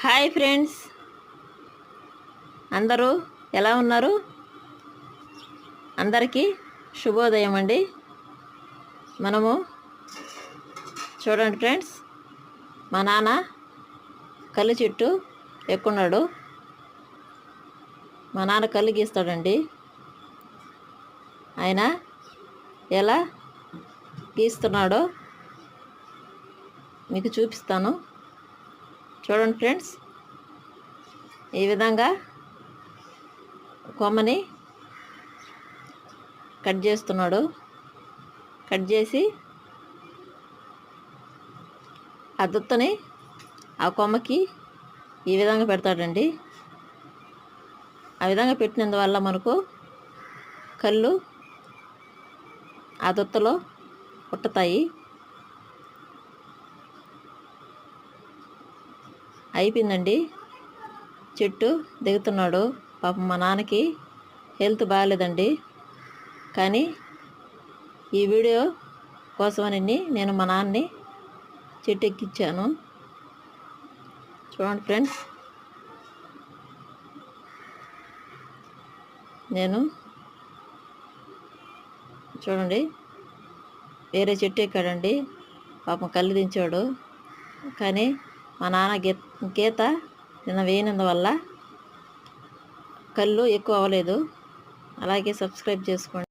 Hi friends. అందరూ ఎలా ఉన్నారు? అందరికీ శుభోదయం అండి. మనము చూడండి ఫ్రెండ్స్ మా నాన్న కళ్ళు చెట్టు ఎక్కున్నాడు. మా నాన్న కళ్ళు గీస్తాడండి. ఆయన ఎలా గీస్తున్నాడో మీకు చూపిస్తాను. చూడండి ఫ్రెండ్స్. ఈ విధంగా కొమ్మని కట్ చేస్తున్నాడు. కట్ చేసి ఆ దుత్తని ఆ కొమ్మకి ఈ విధంగా పెడతాడండి. ఆ విధంగా పెట్టినందువల్ల మనకు కళ్ళు ఆ దుత్తలో పుట్టుతాయి. అయిపోయిందండి. చెట్టు దిగుతున్నాడు. పాపం మా నాన్నకి హెల్త్ బాగాలేదండి. కానీ ఈ వీడియో కోసమని నేను మా నాన్నని చెట్టు ఎక్కించాను చూడండి ఫ్రెండ్స్. నేను చూడండి. వేరే చెట్టు ఎక్కాడండి. పాపం కళ్ళు దించాడు. కానీ మా నాన్న గీ గీత నిన్న వేయనందువల్ల కళ్ళు ఎక్కువ అవ్వలేదు. అలాగే సబ్స్క్రైబ్ చేసుకోండి.